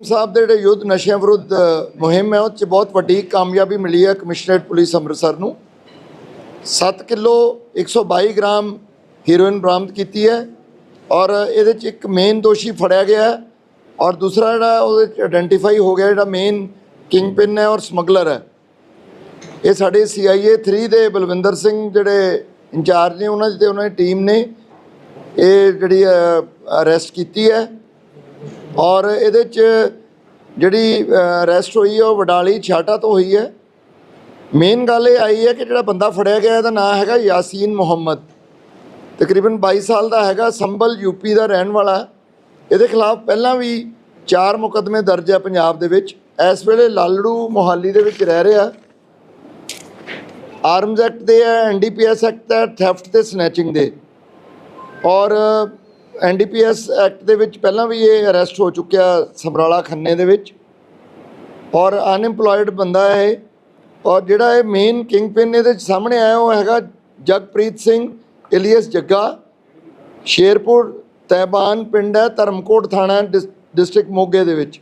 ਸਾਹਿਬ ਦੇ ਜਿਹੜੇ ਯੁੱਧ ਨਸ਼ਿਆਂ ਵਿਰੁੱਧ ਮੁਹਿੰਮ ਹੈ, ਉਹ 'ਚ ਬਹੁਤ ਵੱਡੀ ਕਾਮਯਾਬੀ ਮਿਲੀ ਹੈ ਕਮਿਸ਼ਨਰੇਟ ਪੁਲਿਸ ਅੰਮ੍ਰਿਤਸਰ ਨੂੰ। 7 ਕਿਲੋ 122 ਗ੍ਰਾਮ ਹੀਰੋਇਨ ਬਰਾਮਦ ਕੀਤੀ ਹੈ ਔਰ ਇਹਦੇ 'ਚ ਇੱਕ ਮੇਨ ਦੋਸ਼ੀ ਫੜਿਆ ਗਿਆ ਹੈ ਔਰ ਦੂਸਰਾ ਜਿਹੜਾ ਉਹਦੇ 'ਚ ਆਇਡੈਂਟੀਫਾਈ ਹੋ ਗਿਆ ਜਿਹੜਾ ਮੇਨ ਕਿੰਗ ਪਿਨ ਹੈ ਔਰ ਸਮਗਲਰ ਹੈ। ਇਹ ਸਾਡੇ CIA 3 ਦੇ ਬਲਵਿੰਦਰ ਸਿੰਘ ਜਿਹੜੇ ਇੰਚਾਰਜ ਨੇ, ਉਹਨਾਂ ਦੀ ਤੇ ਉਹਨਾਂ ਦੀ ਟੀਮ ਨੇ ਇਹ ਜਿਹੜੀ ਅਰੈਸਟ ਕੀਤੀ ਹੈ। ਔਰ ਇਹਦੇ ਚ ਜਿਹੜੀ ਅਰੈਸਟ ਹੋਈ ਹੈ, ਉਹ ਵਡਾਲੀ ਛਾਟਾ ਤੋਂ ਹੋਈ ਹੈ। ਮੇਨ ਗੱਲ ਇਹ ਆਈ ਹੈ ਕਿ ਜਿਹੜਾ ਬੰਦਾ ਫੜਿਆ ਗਿਆ, ਇਹਦਾ ਨਾਮ ਹੈਗਾ ਯਾਸੀਨ ਮੁਹੰਮਦ। ਤਕਰੀਬਨ 22 ਸਾਲ ਦਾ ਹੈਗਾ, ਸੰਭਲ ਯੂਪੀ ਦਾ ਰਹਿਣ ਵਾਲਾ। ਇਹਦੇ ਖਿਲਾਫ ਪਹਿਲਾਂ ਵੀ ਚਾਰ ਮੁਕੱਦਮੇ ਦਰਜ ਹੈ ਪੰਜਾਬ ਦੇ ਵਿੱਚ। ਇਸ ਵੇਲੇ ਲਾਲੜੂ ਮੋਹਾਲੀ ਦੇ ਵਿੱਚ ਰਹਿ ਰਿਹਾ। ਆਰਮਜ਼ ਐਕਟ ਦੇ ਹੈ ਐਨਡੀਪੀਐਸ ਐਕਟ ਹੈ ਥੈਫਟ ਤੇ ਸਨੈਚਿੰਗ ਦੇ। ਔਰ ਐਨਡੀਪੀਐਸ ਐਕਟ ਦੇ ਵਿੱਚ ਪਹਿਲਾਂ ਵੀ ਇਹ ਅਰੈਸਟ ਹੋ ਚੁੱਕਿਆ ਸਮਰਾਲਾ ਖੰਨੇ ਦੇ ਵਿੱਚ। ਔਰ ਅਨਐਮਪਲੋਇਡ ਬੰਦਾ ਹੈ ਇਹ। ਔਰ ਜਿਹੜਾ ਇਹ ਮੇਨ ਕਿੰਗ ਪਿਨ ਇਹਦੇ 'ਚ ਸਾਹਮਣੇ ਆਇਆ ਉਹ ਹੈਗਾ ਜਗਪ੍ਰੀਤ ਸਿੰਘ ਇਲੀਅਸ ਜੱਗਾ। ਸ਼ੇਰਪੁਰ ਤੈਬਾਨ ਪਿੰਡ ਹੈ, ਧਰਮਕੋਟ ਥਾਣਾ ਡਿਸ- ਡਿਸਟ੍ਰਿਕਟ ਮੋਗੇ ਦੇ ਵਿੱਚ।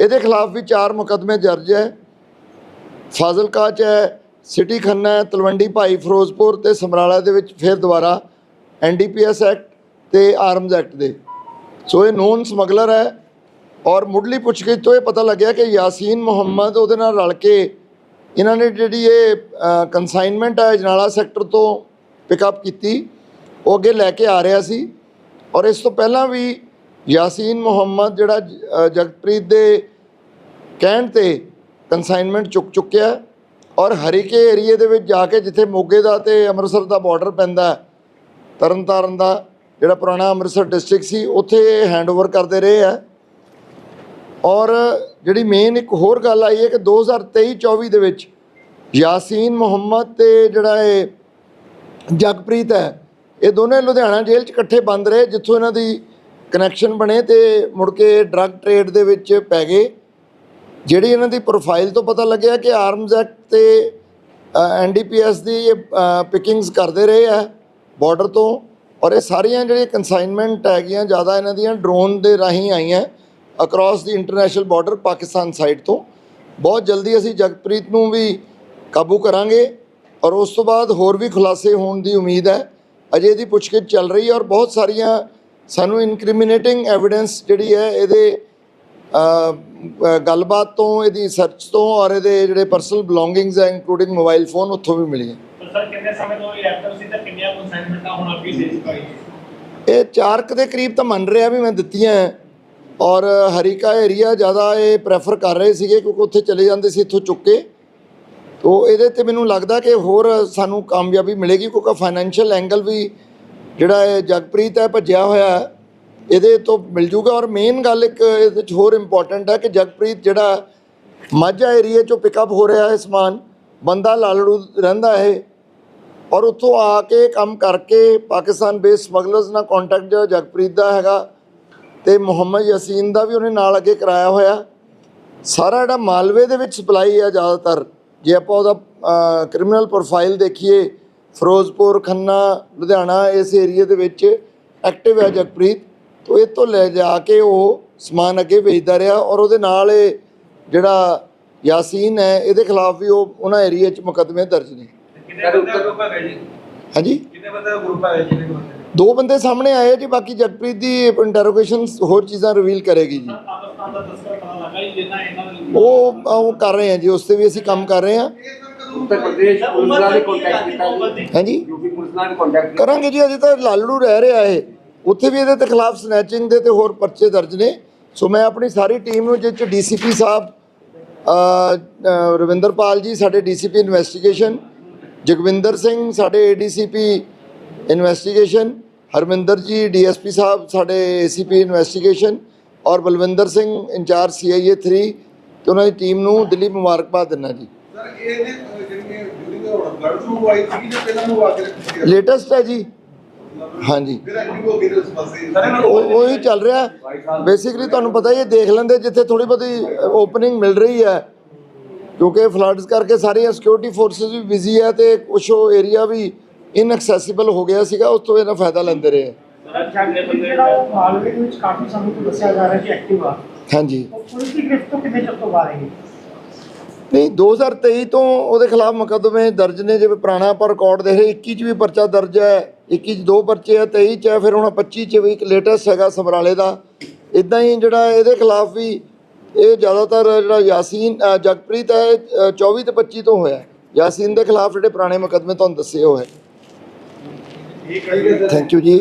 ਇਹਦੇ ਖਿਲਾਫ ਵੀ ਚਾਰ ਮੁਕੱਦਮੇ ਦਰਜ ਹੈ। ਫਾਜ਼ਿਲਕਾ ਚ ਹੈ, ਸਿਟੀ ਖੰਨਾ ਹੈ, ਤਲਵੰਡੀ ਭਾਈ ਫਿਰੋਜ਼ਪੁਰ ਤੇ ਸਮਰਾਲਾ ਦੇ ਵਿੱਚ ਫਿਰ ਦੁਬਾਰਾ ਐਨਡੀਪੀਐਸ ਐਕਟ। ਤੇ ਆਰਮਜ਼ ਐਕਟ ਦੇ। ਸੋ ਇਹ ਨੋਨ ਸਮਗਲਰ ਹੈ ਔਰ ਮੁੱਢਲੀ ਪੁੱਛਗਿੱਛ ਤੋਂ ਇਹ ਪਤਾ ਲੱਗਿਆ ਕਿ ਯਾਸੀਨ ਮੁਹੰਮਦ ਉਹਦੇ ਨਾਲ ਰਲ ਕੇ ਇਹਨਾਂ ਨੇ ਜਿਹੜੀ ਇਹ ਕਨਸਾਈਨਮੈਂਟ ਹੈ ਜਨਾਲਾ ਸੈਕਟਰ ਤੋਂ ਪਿਕਅਪ ਕੀਤੀ। ਉਹ ਅੱਗੇ ਲੈ ਕੇ ਆ ਰਿਹਾ ਸੀ ਔਰ ਇਸ ਤੋਂ ਪਹਿਲਾਂ ਵੀ ਯਾਸੀਨ ਮੁਹੰਮਦ ਜਿਹੜਾ ਜਗਪ੍ਰੀਤ ਦੇ ਕਹਿਣ ਤੇ ਕਨਸਾਈਨਮੈਂਟ ਚੁੱਕ, ਚੁੱਕਿਆ ਔਰ ਹਰੀਕੇ ਏਰੀਏ ਦੇ ਵਿੱਚ ਜਾ ਕੇ ਜਿੱਥੇ ਮੋਗੇ ਦਾ ਤੇ ਅੰਮ੍ਰਿਤਸਰ ਦਾ ਬਾਰਡਰ ਪੈਂਦਾ ਤਰਨਤਾਰਨ ਦਾ ਜਿਹੜਾ ਪੁਰਾਣਾ ਅੰਮ੍ਰਿਤਸਰ ਡਿਸਟ੍ਰਿਕਟ ਸੀ, ਉੱਥੇ ਇਹ ਹੈਂਡਓਵਰ ਕਰਦੇ ਰਹੇ ਆ। ਔਰ ਜਿਹੜੀ ਮੇਨ ਇੱਕ ਹੋਰ ਗੱਲ ਆਈ ਹੈ ਕਿ 2023-24 ਦੇ ਵਿੱਚ ਯਾਸੀਨ ਮੁਹੰਮਦ ਤੇ ਜਿਹੜਾ ਇਹ ਜਗਪ੍ਰੀਤ ਹੈ, ਇਹ ਦੋਨੇ ਲੁਧਿਆਣਾ ਜੇਲ੍ਹ 'ਚ ਇਕੱਠੇ ਬੰਦ ਰਹੇ, ਜਿੱਥੋਂ ਇਹਨਾਂ ਦੀ ਕਨੈਕਸ਼ਨ ਬਣੇ ਤੇ ਮੁੜ ਕੇ ਡਰੱਗ ਟ੍ਰੇਡ ਦੇ ਵਿੱਚ ਪੈ ਗਏ। ਜਿਹੜੀ ਇਹਨਾਂ ਦੀ ਪ੍ਰੋਫਾਈਲ ਤੋਂ ਪਤਾ ਲੱਗਿਆ ਕਿ ਆਰਮਜ਼ ਐਕਟ ਤੇ ਐਨਡੀਪੀਐਸ ਦੀ ਇਹ ਪਿਕਿੰਗਸ ਕਰਦੇ ਰਹੇ ਆ ਬਾਰਡਰ ਤੋਂ। ਔਰ ਇਹ ਸਾਰੀਆਂ ਜਿਹੜੀਆਂ ਕਨਸਾਈਨਮੈਂਟ ਹੈਗੀਆਂ, ਜ਼ਿਆਦਾ ਇਹਨਾਂ ਦੀਆਂ ਡਰੋਨ ਦੇ ਰਾਹੀਂ ਆਈਆਂ ਅਕ੍ਰੋਸ ਦੀ ਇੰਟਰਨੈਸ਼ਨਲ ਬਾਰਡਰ ਪਾਕਿਸਤਾਨ ਸਾਈਡ ਤੋਂ। ਬਹੁਤ ਜਲਦੀ ਅਸੀਂ ਜਗਪ੍ਰੀਤ ਨੂੰ ਵੀ ਕਾਬੂ ਕਰਾਂਗੇ ਔਰ ਉਸ ਤੋਂ ਬਾਅਦ ਹੋਰ ਵੀ ਖੁਲਾਸੇ ਹੋਣ ਦੀ ਉਮੀਦ ਹੈ। ਅਜੇ ਇਹਦੀ ਪੁੱਛਗਿੱਛ ਚੱਲ ਰਹੀ ਹੈ ਔਰ ਬਹੁਤ ਸਾਰੀਆਂ ਸਾਨੂੰ ਇਨਕ੍ਰਿਮੀਨੇਟਿੰਗ ਐਵੀਡੈਂਸ ਜਿਹੜੀ ਹੈ ਇਹਦੇ ਗੱਲਬਾਤ ਤੋਂ, ਇਹਦੀ ਸਰਚ ਤੋਂ ਔਰ ਇਹਦੇ ਜਿਹੜੇ ਪਰਸਨਲ ਬਿਲੋਂਗਿੰਗਸ ਹੈ ਇਨਕਲੂਡਿੰਗ ਮੋਬਾਈਲ ਫੋਨ ਉੱਥੋਂ ਵੀ ਮਿਲੀ ਪਰ ਸਰ, ਕਿੰਨੇ ਸਮੇਂ ਤੋਂ ਇਹ ਐਕਟਰ ਸੀ ਤੇ ਕਿੰਨੀਆਂ ਕਨਸਾਈਨਮੈਂਟਾਂ ਹੁਣ ਅੱਗੇ ਦੇ ਚੁੱਕਾ ਇਹ ਚਾਰਕ ਦੇ ਕਰੀਬ ਤਾਂ ਮੰਨ ਰਿਹਾ ਵੀ ਮੈਂ ਦਿੱਤੀਆਂ ਔਰ ਹਰੀਕਾ ਏਰੀਆ ਜ਼ਿਆਦਾ ਇਹ ਪ੍ਰੈਫਰ ਕਰ ਰਹੇ ਸੀਗੇ ਕਿਉਂਕਿ ਉੱਥੇ ਚਲੇ ਜਾਂਦੇ ਸੀ ਇੱਥੋਂ ਚੁੱਕ ਕੇ। ਤੋ ਇਹਦੇ ਤੇ ਮੈਨੂੰ ਲੱਗਦਾ ਕਿ ਹੋਰ ਸਾਨੂੰ ਕਾਮਯਾਬੀ ਮਿਲੇਗੀ ਕਿਉਂਕਿ ਫਾਈਨੈਂਸ਼ੀਅਲ ਐਂਗਲ ਵੀ ਜਿਹੜਾ ਇਹ ਜਗਪ੍ਰੀਤ ਹੈ ਭੱਜਿਆ ਹੋਇਆ ਇਹਦੇ ਤੋਂ ਮਿਲ ਜੂਗਾ। ਔਰ ਮੇਨ ਗੱਲ ਇੱਕ ਇਹਦੇ ਵਿੱਚ ਹੋਰ ਇੰਪੋਰਟੈਂਟ ਹੈ ਕਿ ਜਗਪ੍ਰੀਤ ਜਿਹੜਾ ਮਾਝਾ ਏਰੀਆ ਚੋਂ ਪਿਕਅਪ ਹੋ ਰਿਹਾ ਹੈ ਸਮਾਨ। ਬੰਦਾ ਲਾਲੜੂ ਰਹਿੰਦਾ ਹੈ ਔਰ ਉੱਥੋਂ ਆ ਕੇ ਕੰਮ ਕਰਕੇ ਪਾਕਿਸਤਾਨ ਬੇਸ ਸਮਗਲਰਸ ਨਾਲ ਕੰਟੈਕਟ ਜਿਹੜਾ ਜਗਪ੍ਰੀਤ ਦਾ ਹੈਗਾ ਤੇ ਮੁਹੰਮਦ ਯਸੀਨ ਦਾ ਵੀ ਉਹਨੇ ਨਾਲ ਅੱਗੇ ਕਰਾਇਆ ਹੋਇਆ। ਸਾਰਾ ਜਿਹੜਾ ਮਾਲਵੇ ਦੇ ਵਿੱਚ ਸਪਲਾਈ ਹੈ ਜ਼ਿਆਦਾਤਰ, ਜੇ ਆਪਾਂ ਉਹਦਾ ਕ੍ਰਿਮੀਨਲ ਪ੍ਰੋਫਾਈਲ ਦੇਖੀਏ, ਫਿਰੋਜ਼ਪੁਰ, ਖੰਨਾ, ਲੁਧਿਆਣਾ, ਇਸ ਏਰੀਆ ਦੇ ਵਿੱਚ ਐਕਟਿਵ ਹੈ ਜਗਪ੍ਰੀਤ। ਤੋਂ ਇਹ ਤੋਂ ਲੈ ਜਾ ਕੇ ਉਹ ਸਮਾਨ ਅੱਗੇ ਵੇਚਦਾ ਰਿਹਾ ਔਰ ਉਹਦੇ ਨਾਲ ਇਹ ਜਿਹੜਾ ਯਾਸੀਨ ਹੈ, ਇਹਦੇ ਖਿਲਾਫ ਵੀ ਉਹ ਉਹਨਾਂ ਏਰੀਆ 'ਚ ਮੁਕੱਦਮੇ ਦਰਜ ਨੇ। ਕਿੰਨੇ ਬੰਦੇ ਦਾ ਗਰੁੱਪ ਹੈ ਜੀ? ਹਾਂਜੀ? ਕਿੰਨੇ ਬੰਦੇ ਦਾ ਗਰੁੱਪ ਹੈ ਜੀ ਕਿੰਨੇ ਬੰਦੇ ਦੋ? ਬੰਦੇ ਸਾਹਮਣੇ ਆਏ ਆ ਜੀ ਬਾਕੀ ਜਗਪ੍ਰੀਤ ਦੀ ਇੰਟਰੋਗੇਸ਼ਨ ਹੋਰ ਚੀਜ਼ਾਂ ਰਿਵੀਲ ਕਰੇਗੀ ਜੀ। ਉਹ ਉਹ ਕਰ ਰਹੇ ਆ ਜੀ ਉਸ ਤੇ ਵੀ ਅਸੀਂ ਕੰਮ ਕਰ ਰਹੇ ਹਾਂ ਉੱਤਰ ਪ੍ਰਦੇਸ਼ ਪੁਲਿਸ ਨਾਲ ਕੰਟੈਕਟ ਕੀਤਾ ਜੀ। ਹਾਂਜੀ? ਯੂਪੀ ਪੁਲਿਸ ਨਾਲ ਕੰਟੈਕਟ ਕਰਾਂਗੇ ਜੀ ਅਜੇ ਤਾਂ ਲਾਲੜੂ ਰਹਿ ਰਿਹਾ ਇਹ। ਉੱਥੇ ਵੀ ਇਹਦੇ ਤੇ ਖਿਲਾਫ ਸਨੈਚਿੰਗ ਦੇ ਤੇ ਹੋਰ ਪਰਚੇ ਦਰਜ ਨੇ। ਸੋ ਮੈਂ ਆਪਣੀ ਸਾਰੀ ਟੀਮ ਨੂੰ ਜਿਸ ਚ ਡੀਸੀਪੀ ਸਾਹਿਬ ਰਵਿੰਦਰਪਾਲ ਜੀ ਸਾਡੇ ਡੀਸੀਪੀ ਇਨਵੈਸਟੀਗੇਸ਼ਨ ਜਗਵਿੰਦਰ ਸਿੰਘ ਸਾਡੇ ਏਡੀਸੀਪੀ ਇਨਵੈਸਟੀਗੇਸ਼ਨ ਹਰਮਿੰਦਰ ਜੀ ਡੀਐਸਪੀ ਸਾਹਿਬ ਸਾਡੇ ਏਸੀਪੀ ਇਨਵੈਸਟੀਗੇਸ਼ਨ ਔਰ ਬਲਵਿੰਦਰ ਸਿੰਘ ਇੰਚਾਰਜ ਸੀਆਈਏ 3 ਤੇ ਉਹਨਾਂ ਦੀ ਟੀਮ ਨੂੰ ਦਿੱਲੀ ਮੁਬਾਰਕਬਾਦ ਦਿੰਦਾ ਜੀ। ਲੇਟੈਸਟ ਹੈ ਜੀ। ਹਾਂਜੀ। ਉਹੀ ਚੱਲ ਰਿਹਾ। ਬੇਸਿਕਲੀ ਤੁਹਾਨੂੰ ਪਤਾ ਹੀ ਹੈ ਦੇਖ ਲੈਂਦੇ ਜਿੱਥੇ ਥੋੜੀ ਬਹੁਤੀ ਓਪਨਿੰਗ ਮਿਲ ਰਹੀ ਹੈ। ਕਿਉਂਕਿ ਫਲੱਡਸ ਕਰਕੇ ਸਾਰੀਆਂ ਸਿਕਿਉਰਿਟੀ ਫੋਰਸਸ ਵੀ ਬਿਜ਼ੀ ਹੈ ਤੇ ਕੁਛ ਉਹ ਏਰੀਆ ਵੀ ਇਨਐਕਸੈਸਿਬਲ ਹੋ ਗਿਆ ਸੀਗਾ ਉਸ ਤੋਂ ਇਹਨਾਂ ਫਾਇਦਾ ਲੈਂਦੇ ਰਹੇ। ਆ। ਹਾਂਜੀ। ਨਹੀਂ 2023 ਤੋਂ ਉਹਦੇ ਖਿਲਾਫ ਮੁਕੱਦਮੇ ਦਰਜ ਨੇ ਜਿਵੇਂ ਪੁਰਾਣਾ ਆਪਾਂ ਰਿਕਾਰਡ ਦੇ ਰਹੇ 21 ਚ ਵੀ ਪਰਚਾ ਦਰਜ ਹੈ 21 ਚ ਦੋ ਪਰਚੇ ਆ 23 ਚ ਹੈ ਫਿਰ ਹੁਣ 25 ਚ ਵੀ ਇੱਕ ਲੇਟੈਸਟ ਹੈਗਾ ਸਮਰਾਲੇ ਦਾ। ਇਦਾਂ ਹੀ ਜਿਹੜਾ ਇਹਦੇ ਖਿਲਾਫ ਵੀ ਇਹ ਜ਼ਿਆਦਾਤਰ ਜਿਹੜਾ ਯਾਸੀਨ ਜਗਪ੍ਰੀਤ ਹੈ ਅ, 24 ਤੇ 25 ਤੋਂ ਹੋਇਆ। ਯਾਸੀਨ ਦੇ ਖਿਲਾਫ ਜਿਹੜੇ ਪੁਰਾਣੇ ਮੁਕੱਦਮੇ ਤੁਹਾਨੂੰ ਦੱਸੇ ਹੋਏ ਥੈਂਕ ਯੂ ਜੀ।